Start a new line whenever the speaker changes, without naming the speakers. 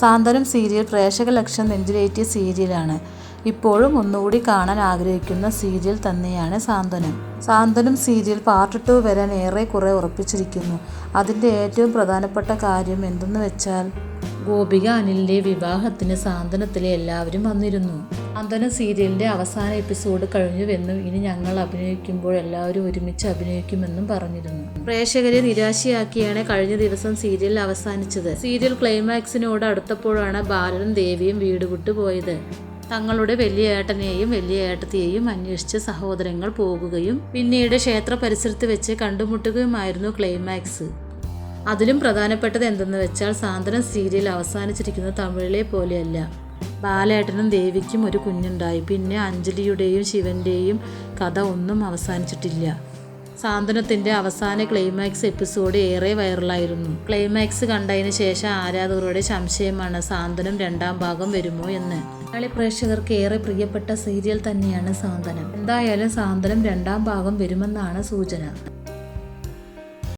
സാന്ത്വനം serial പ്രേക്ഷക ലക്ഷ്യം നെഞ്ചിലേറ്റിയ സീരിയലാണ്. ഇപ്പോഴും ഒന്നുകൂടി കാണാൻ ആഗ്രഹിക്കുന്ന സീരിയൽ തന്നെയാണ് Santhwanam Santhwanam serial part two വരാൻ ഏറെ ഏറെക്കുറെ ഉറപ്പിച്ചിരിക്കുന്നു. അതിന്റെ ഏറ്റവും പ്രധാനപ്പെട്ട കാര്യം എന്തെന്ന് വെച്ചാൽ ഗോപിക അനിലിന്റെ വിവാഹത്തിന് സാന്ത്വനത്തിലെ എല്ലാവരും വന്നിരുന്നു. സാന്ത്വനം സീരിയലിന്റെ അവസാന എപ്പിസോഡ് കഴിഞ്ഞുവെന്നും ഇനി ഞങ്ങൾ അഭിനയിക്കുമ്പോൾ എല്ലാവരും ഒരുമിച്ച് അഭിനയിക്കുമെന്നും പറഞ്ഞിരുന്നു. പ്രേക്ഷകരെ നിരാശയാക്കിയാണ് കഴിഞ്ഞ ദിവസം സീരിയൽ അവസാനിച്ചത്. സീരിയൽ ക്ലൈമാക്സിനോട് അടുത്തപ്പോഴാണ് ബാലനും ദേവിയും വീട് വിട്ടുപോയത് തങ്ങളുടെ വലിയ ഏട്ടനെയും വലിയ ഏട്ടത്തെയും അന്വേഷിച്ച് സഹോദരങ്ങൾ പോകുകയും പിന്നീട് ക്ഷേത്ര പരിസരത്ത് വെച്ച് കണ്ടുമുട്ടുകയുമായിരുന്നു ക്ലൈമാക്സ്. അതിലും പ്രധാനപ്പെട്ടത് എന്തെന്ന് വെച്ചാൽ സാന്ത്വനം സീരിയൽ അവസാനിച്ചിരിക്കുന്ന തമിഴിലെ പോലെയല്ല. ബാലേട്ടനും ദേവിക്കും ഒരു കുഞ്ഞുണ്ടായി. പിന്നെ അഞ്ജലിയുടെയും ശിവന്റെയും കഥ ഒന്നും അവസാനിച്ചിട്ടില്ല. സാന്ത്വനത്തിന്റെ അവസാന ക്ലൈമാക്സ് എപ്പിസോഡ് ഏറെ വൈറലായിരുന്നു. ക്ലൈമാക്സ് കണ്ടതിന് ശേഷം ആരാധകരുടെ സംശയമാണ് സാന്ത്വനം രണ്ടാം ഭാഗം വരുമോ എന്ന്. മലയാളി പ്രേക്ഷകർക്ക് ഏറെ പ്രിയപ്പെട്ട സീരിയൽ തന്നെയാണ് സാന്ത്വനം. എന്തായാലും സാന്ത്വനം രണ്ടാം ഭാഗം വരുമെന്നാണ് സൂചന.